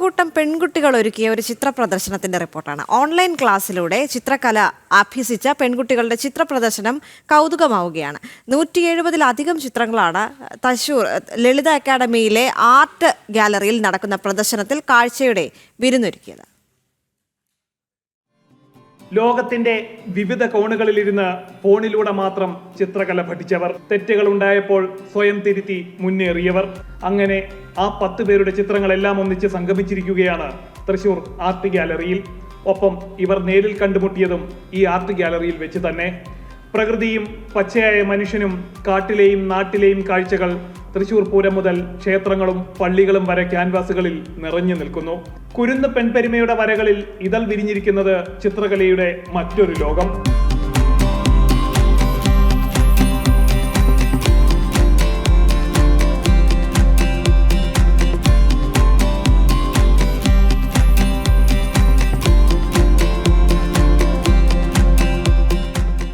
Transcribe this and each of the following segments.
കൂട്ടം പെൺകുട്ടികൾ ഒരുക്കിയ ഒരു ചിത്ര പ്രദർശനത്തിന്റെ റിപ്പോർട്ടാണ്. ഓൺലൈൻ ക്ലാസ്സിലൂടെ ചിത്രകല അഭ്യസിച്ച പെൺകുട്ടികളുടെ ചിത്ര പ്രദർശനം കൗതുകമാവുകയാണ്. നൂറ്റി എഴുപതിലധികം ചിത്രങ്ങളാണ് തശൂർ ലളിത അക്കാദമിയിലെ ആർട്ട് ഗാലറിയിൽ നടക്കുന്ന പ്രദർശനത്തിൽ കാഴ്ചയുടെ വിരുന്നൊരുക്കിയത്. ലോകത്തിന്റെ വിവിധ കോണുകളിലിരുന്ന് ഫോണിലൂടെ മാത്രം ചിത്രകല പഠിച്ചവർ തെറ്റുകൾ ഉണ്ടായപ്പോൾ സ്വയം തിരുത്തി മുന്നേറിയവർ. അങ്ങനെ ആ പത്ത് പേരുടെ ചിത്രങ്ങളെല്ലാം ഒന്നിച്ച് സംഗമിച്ചിരിക്കുകയാണ് തൃശൂർ ആർട്ട് ഗാലറിയിൽ. ഒപ്പം ഇവർ നേരിൽ കണ്ടുമുട്ടിയതും ഈ ആർട്ട് ഗാലറിയിൽ വെച്ച് തന്നെ. പ്രകൃതിയും പച്ചയായ മനുഷ്യനും കാട്ടിലെയും നാട്ടിലെയും കാഴ്ചകൾ തൃശൂർ പൂരം മുതൽ ക്ഷേത്രങ്ങളും പള്ളികളും വരെ ക്യാൻവാസുകളിൽ നിറഞ്ഞു നിൽക്കുന്നു. കുരുന്ന് പെൺപെരുമയുടെ വരകളിൽ ഇതൾ വിരിഞ്ഞിരിക്കുന്നത് ചിത്രകലയുടെ മറ്റൊരു ലോകം.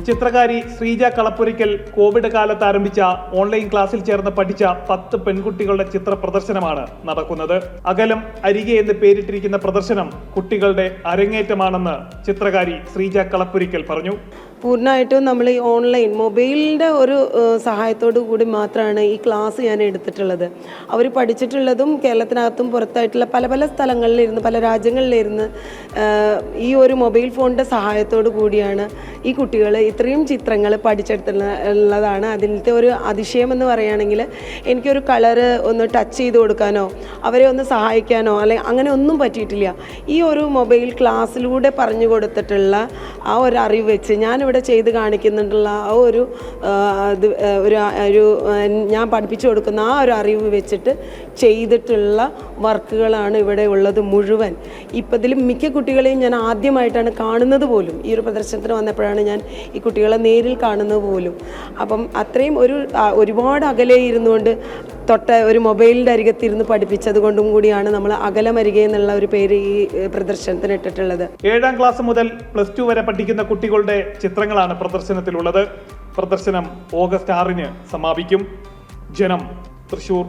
ചിത്രകാരി ശ്രീജ കളപ്പുരയ്ക്കൽ കോവിഡ് കാലത്ത് ആരംഭിച്ച ഓൺലൈൻ ക്ലാസ്സിൽ ചേർന്ന് പഠിച്ച പത്ത് പെൺകുട്ടികളുടെ ചിത്ര പ്രദർശനമാണ് നടക്കുന്നത്. അകലം അരികെ എന്ന് പേരിട്ടിരിക്കുന്ന പ്രദർശനം കുട്ടികളുടെ അരങ്ങേറ്റമാണെന്ന് ചിത്രകാരി ശ്രീജ കളപ്പുരയ്ക്കൽ പറഞ്ഞു. പൂർണമായിട്ടും നമ്മൾ ഈ ഓൺലൈൻ മൊബൈലിന്റെ ഒരു സഹായത്തോടു കൂടി മാത്രമാണ് ഈ ക്ലാസ് ഞാൻ എടുത്തിട്ടുള്ളത്. അവർ പഠിച്ചിട്ടുള്ളതും കേരളത്തിനകത്തും പുറത്തായിട്ടുള്ള പല പല സ്ഥലങ്ങളിലിരുന്ന് പല രാജ്യങ്ങളിലിരുന്ന് ഈ ഒരു മൊബൈൽ ഫോണിന്റെ സഹായത്തോടു കൂടിയാണ് ഈ കുട്ടികൾ ഇത്രയും ചിത്രങ്ങൾ പഠിച്ചെടുത്തുള്ളതാണ് അതിലത്തെ ഒരു അതിശയം എന്ന് പറയുകയാണെങ്കിൽ എനിക്കൊരു കളറ് ഒന്ന് ടച്ച് ചെയ്ത് കൊടുക്കാനോ അവരെ ഒന്ന് സഹായിക്കാനോ അല്ലെങ്കിൽ അങ്ങനെ ഒന്നും പറ്റിയിട്ടില്ല. ഈ ഒരു മൊബൈൽ ക്ലാസ്സിലൂടെ പറഞ്ഞു കൊടുത്തിട്ടുള്ള ആ ഒരു അറിവ് വെച്ച് ഞാനിവിടെ ചെയ്ത് കാണിക്കുന്നുണ്ടുള്ള ആ ഒരു ഇത് ഒരു ഒരു ഞാൻ പഠിപ്പിച്ചു കൊടുക്കുന്ന ആ ഒരു അറിവ് വെച്ചിട്ട് ചെയ്തിട്ടുള്ള വർക്കുകളാണ് ഇവിടെ ഉള്ളത് മുഴുവൻ. ഇപ്പം ഇതിൽ മിക്ക കുട്ടികളെയും ഞാൻ ആദ്യമായിട്ടാണ് കാണുന്നത് പോലും. ഈ ഒരു പ്രദർശനത്തിന് വന്നപ്പോഴാണ് ഞാൻ ഈ കുട്ടികളെ നേരിൽ കാണുന്നത് പോലും. അപ്പം അത്രയും ഒരു ഒരുപാട് അകലെ ഇരുന്നുകൊണ്ട് തൊട്ട ഒരു മൊബൈലിന്റെ അരികത്തിരുന്ന് പഠിപ്പിച്ചത് കൊണ്ടും കൂടിയാണ് നമ്മൾ അകലമരികെ എന്നുള്ള ഒരു പേര് ഈ പ്രദർശനത്തിന് ഇട്ടിട്ടുള്ളത്. ഏഴാം ക്ലാസ് മുതൽ പ്ലസ് ടു വരെ പഠിക്കുന്ന കുട്ടികളുടെ ചിത്രങ്ങളാണ് പ്രദർശനത്തിലുള്ളത്. പ്രദർശനം ഓഗസ്റ്റ് ആറിന് സമാപിക്കും. ജനം തൃശൂർ.